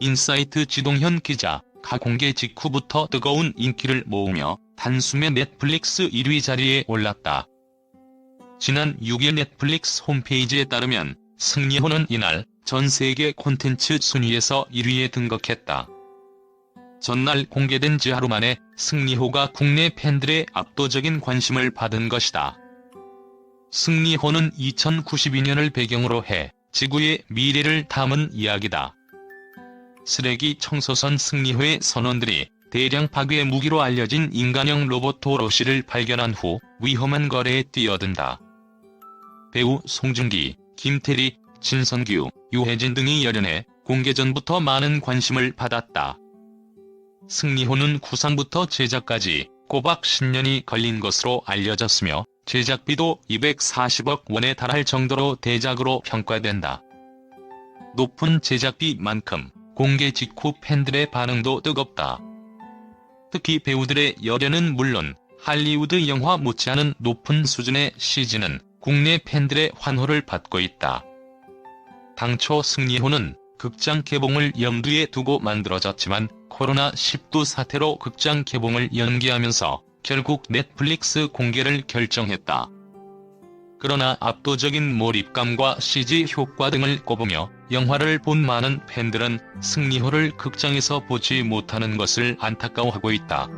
인사이트 지동현 기자, 가 공개 직후부터 뜨거운 인기를 모으며 단숨에 넷플릭스 1위 자리에 올랐다. 지난 6일 넷플릭스 홈페이지에 따르면 승리호는 이날 전 세계 콘텐츠 순위에서 1위에 등극했다. 전날 공개된 지 하루 만에 승리호가 국내 팬들의 압도적인 관심을 받은 것이다. 승리호는 2092년을 배경으로 해 지구의 미래를 담은 이야기다. 쓰레기 청소선 승리호의 선원들이 대량 파괴 무기로 알려진 인간형 로봇 도로시를 발견한 후 위험한 거래에 뛰어든다. 배우 송중기, 김태리, 진선규, 유해진 등이 열연해 공개 전부터 많은 관심을 받았다. 승리호는 구상부터 제작까지 꼬박 10년이 걸린 것으로 알려졌으며 제작비도 240억 원에 달할 정도로 대작으로 평가된다. 높은 제작비만큼 공개 직후 팬들의 반응도 뜨겁다. 특히 배우들의 열연은 물론 할리우드 영화 못지않은 높은 수준의 CG는 국내 팬들의 환호를 받고 있다. 당초 승리호는 극장 개봉을 염두에 두고 만들어졌지만 코로나19 사태로 극장 개봉을 연기하면서 결국 넷플릭스 공개를 결정했다. 그러나 압도적인 몰입감과 CG 효과 등을 꼽으며 영화를 본 많은 팬들은 승리호를 극장에서 보지 못하는 것을 안타까워하고 있다.